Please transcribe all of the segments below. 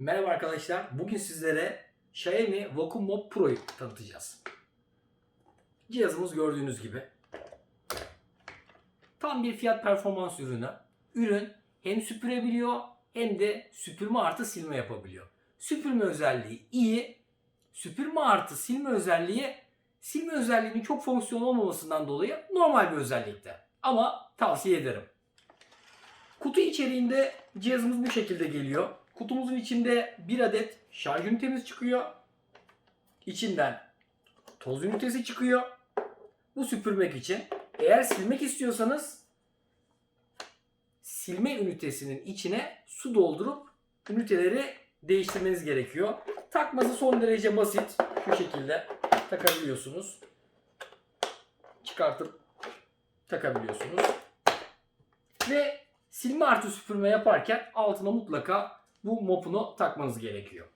Merhaba arkadaşlar. Bugün sizlere Xiaomi Vacuum Mop Pro'yu tanıtacağız. Cihazımız gördüğünüz gibi. Tam bir fiyat performans ürünü. Ürün hem süpürebiliyor hem de süpürme artı silme yapabiliyor. Süpürme özelliği iyi. Süpürme artı silme özelliği silme özelliğinin çok fonksiyon olmamasından dolayı normal bir özellikte. Ama tavsiye ederim. Kutu içeriğinde cihazımız bu şekilde geliyor. Kutumuzun içinde bir adet şarj ünitemiz çıkıyor. İçinden toz ünitesi çıkıyor. Bu süpürmek için. Eğer silmek istiyorsanız silme ünitesinin içine su doldurup üniteleri değiştirmeniz gerekiyor. Takması son derece basit. Şu şekilde takabiliyorsunuz. Çıkartıp takabiliyorsunuz. Ve silme artı süpürme yaparken altına mutlaka bu mopunu takmanız gerekiyor.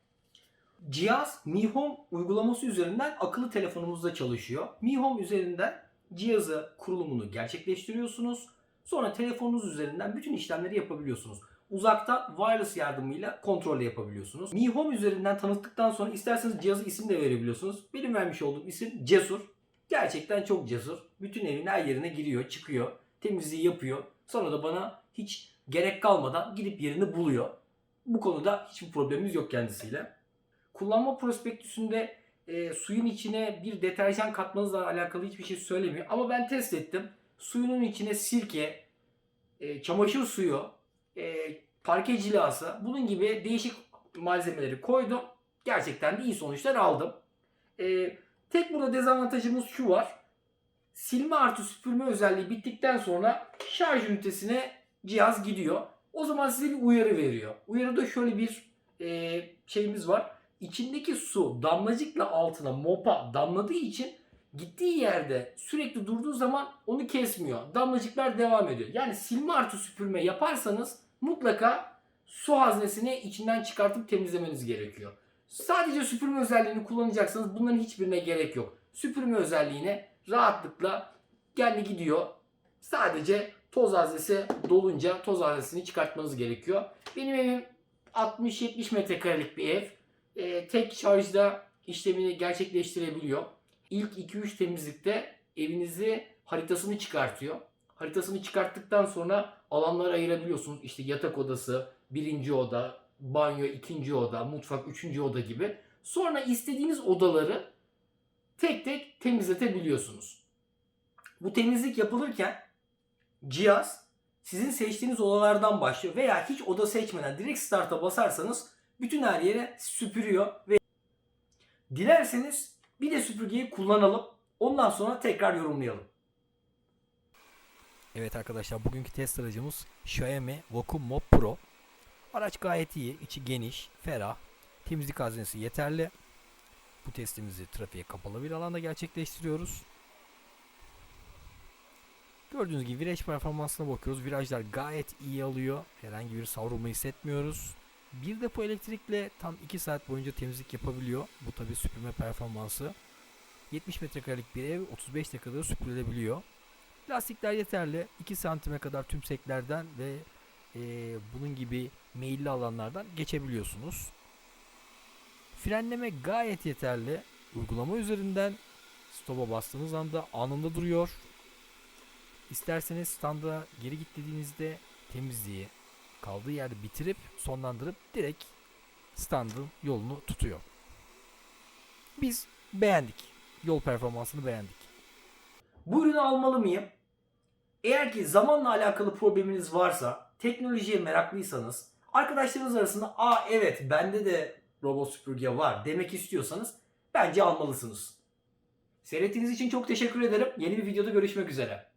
Cihaz Mi Home uygulaması üzerinden akıllı telefonumuzda çalışıyor. Mi Home üzerinden cihazı kurulumunu gerçekleştiriyorsunuz. Sonra telefonunuz üzerinden bütün işlemleri yapabiliyorsunuz. Uzakta wireless yardımıyla kontrol de yapabiliyorsunuz. Mi Home üzerinden tanıttıktan sonra isterseniz cihazı isim de verebiliyorsunuz. Benim vermiş olduğum isim Cesur. Gerçekten çok cesur. Bütün evin her yerine giriyor, çıkıyor, temizliği yapıyor. Sonra da bana hiç gerek kalmadan gidip yerini buluyor. Bu konuda hiçbir problemimiz yok kendisiyle. Kullanma prospektüsünde e, suyun içine bir deterjan katmanızla alakalı hiçbir şey söylemiyor. Ama ben test ettim. Suyunun içine sirke, e, çamaşır suyu, e, parke cilası bunun gibi değişik malzemeleri koydum. Gerçekten de iyi sonuçlar aldım. E, tek burada dezavantajımız şu var. Silme artı süpürme özelliği bittikten sonra şarj ünitesine cihaz gidiyor. O zaman size bir uyarı veriyor. Uyarıda şöyle bir e, şeyimiz var. İçindeki su damlacıkla altına mopa damladığı için gittiği yerde sürekli durduğu zaman onu kesmiyor. Damlacıklar devam ediyor. Yani silme artı süpürme yaparsanız mutlaka su haznesini içinden çıkartıp temizlemeniz gerekiyor. Sadece süpürme özelliğini kullanacaksanız bunların hiçbirine gerek yok. Süpürme özelliğine rahatlıkla kendi gidiyor. Sadece toz haznesi dolunca toz haznesini çıkartmanız gerekiyor. Benim evim 60-70 metrekarelik bir ev. Ee, tek şarjda işlemini gerçekleştirebiliyor. İlk 2-3 temizlikte evinizi haritasını çıkartıyor. Haritasını çıkarttıktan sonra alanlara ayırabiliyorsunuz. İşte yatak odası, birinci oda, banyo, ikinci oda, mutfak, üçüncü oda gibi. Sonra istediğiniz odaları tek tek temizletebiliyorsunuz. Bu temizlik yapılırken cihaz sizin seçtiğiniz odalardan başlıyor veya hiç oda seçmeden direkt start'a basarsanız bütün her yere süpürüyor ve dilerseniz bir de süpürgeyi kullanalım. Ondan sonra tekrar yorumlayalım. Evet arkadaşlar bugünkü test aracımız Xiaomi Vacuum Mop Pro. Araç gayet iyi, içi geniş, ferah, temizlik haznesi yeterli. Bu testimizi trafiğe kapalı bir alanda gerçekleştiriyoruz. Gördüğünüz gibi viraj performansına bakıyoruz. Virajlar gayet iyi alıyor. Herhangi bir savrulma hissetmiyoruz. Bir depo elektrikle tam 2 saat boyunca temizlik yapabiliyor. Bu tabi süpürme performansı. 70 metrekarelik bir ev 35 dakikada süpürülebiliyor. Lastikler yeterli. 2 santime kadar tümseklerden ve e, bunun gibi meyilli alanlardan geçebiliyorsunuz. Frenleme gayet yeterli. Uygulama üzerinden stopa bastığınız anda anında duruyor. İsterseniz standa geri git dediğinizde temizliği kaldığı yerde bitirip sonlandırıp direkt standın yolunu tutuyor. Biz beğendik. Yol performansını beğendik. Bu ürünü almalı mıyım? Eğer ki zamanla alakalı probleminiz varsa, teknolojiye meraklıysanız, arkadaşlarınız arasında aa evet bende de robot süpürge var demek istiyorsanız bence almalısınız. Seyrettiğiniz için çok teşekkür ederim. Yeni bir videoda görüşmek üzere.